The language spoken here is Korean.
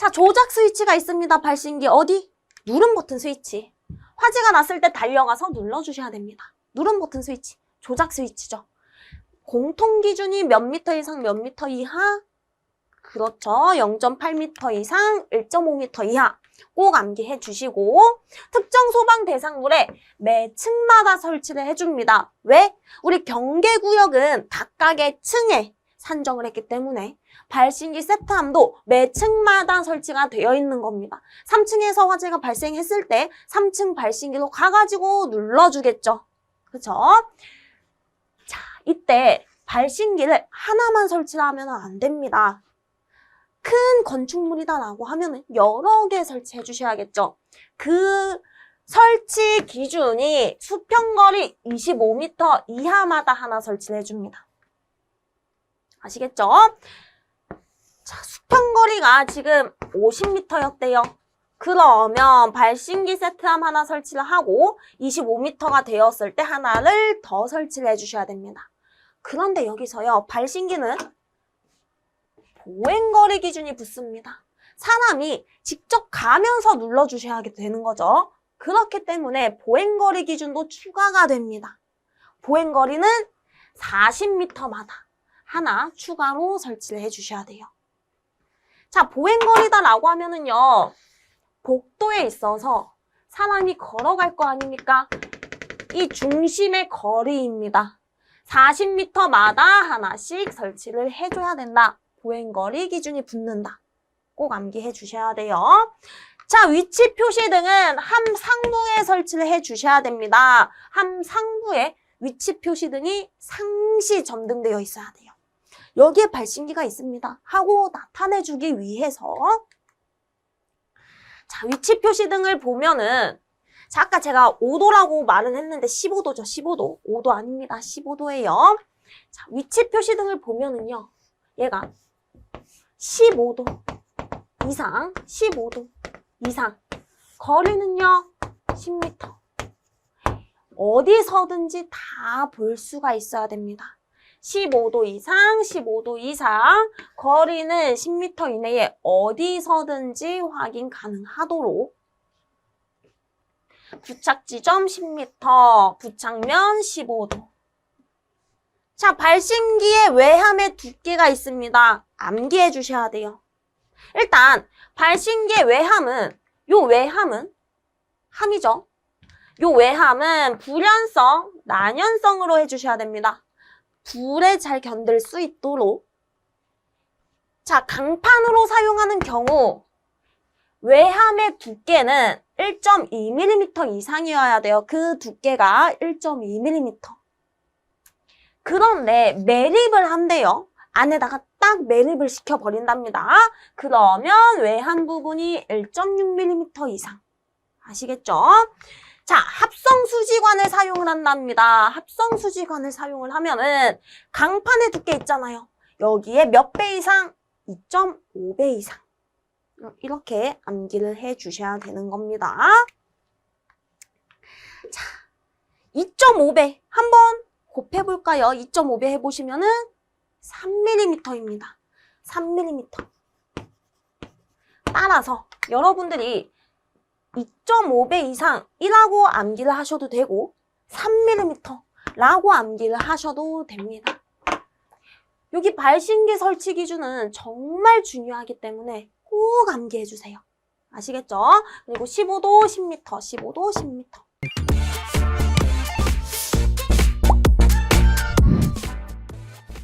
자, 조작 스위치가 있습니다. 발신기 어디? 누름 버튼 스위치. 화재가 났을 때 달려가서 눌러주셔야 됩니다. 누름 버튼 스위치. 조작 스위치죠. 공통 기준이 몇 미터 이상 몇 미터 이하? 그렇죠. 0.8m 이상, 1.5m 이하. 꼭 암기해 주시고 특정 소방 대상물에 매 층마다 설치를 해줍니다. 왜? 우리 경계구역은 각각의 층에 산정을 했기 때문에 발신기 세트함도 매 층마다 설치가 되어 있는 겁니다. 3층에서 화재가 발생했을 때 3층 발신기로 가가지고 눌러주겠죠. 그쵸? 자, 이때 발신기를 하나만 설치를 하면 안 됩니다. 큰 건축물이다라고 하면 여러 개 설치해 주셔야겠죠. 그 설치 기준이 수평거리 25m 이하마다 하나 설치를 해줍니다. 아시겠죠? 자, 수평거리가 지금 50m였대요. 그러면 발신기 세트함 하나 설치를 하고 25m가 되었을 때 하나를 더 설치를 해주셔야 됩니다. 그런데 여기서요, 발신기는 보행거리 기준이 붙습니다. 사람이 직접 가면서 눌러주셔야 되는 거죠. 그렇기 때문에 보행거리 기준도 추가가 됩니다. 보행거리는 40m마다 하나 추가로 설치를 해주셔야 돼요. 자, 보행거리다라고 하면은요, 복도에 있어서 사람이 걸어갈 거 아닙니까? 이 중심의 거리입니다. 40m마다 하나씩 설치를 해줘야 된다. 보행거리 기준이 붙는다. 꼭 암기해 주셔야 돼요. 자, 위치 표시 등은 함 상부에 설치를 해 주셔야 됩니다. 함 상부에 위치 표시 등이 상시 점등되어 있어야 돼요. 여기에 발신기가 있습니다. 하고 나타내 주기 위해서 자, 위치 표시 등을 보면은 자, 아까 제가 5도라고 말은 했는데 15도죠. 15도. 5도 아닙니다. 15도예요. 자, 위치 표시 등을 보면은요. 얘가 15도 이상, 15도 이상. 거리는요, 10m. 어디서든지 다 볼 수가 있어야 됩니다. 15도 이상, 15도 이상, 거리는 10m 이내에 어디서든지 확인 가능하도록 부착 지점 10m, 부착면 15도. 자, 발신기의 외함의 두께가 있습니다. 암기해 주셔야 돼요. 일단 발신기의 외함은 요 외함은 함이죠. 요 외함은 불연성, 난연성으로 해주셔야 됩니다. 불에 잘 견딜 수 있도록. 자, 강판으로 사용하는 경우 외함의 두께는 1.2mm 이상이어야 돼요. 그 두께가 1.2mm. 그런데 매립을 한대요. 안에다가 딱 매립을 시켜버린답니다. 그러면 외한 부분이 1.6mm 이상. 아시겠죠? 자, 합성 수지관을 사용을 한답니다. 합성 수지관을 사용을 하면은 강판의 두께 있잖아요. 여기에 몇 배 이상? 2.5배 이상. 이렇게 암기를 해 주셔야 되는 겁니다. 자, 2.5배 한번 곱해 볼까요? 2.5배 해 보시면은 3mm입니다. 3mm. 따라서 여러분들이 2.5배 이상이라고 암기를 하셔도 되고 3mm라고 암기를 하셔도 됩니다. 여기 발신기 설치 기준은 정말 중요하기 때문에 꼭 암기해 주세요. 아시겠죠? 그리고 15도 10m, 15도 10m.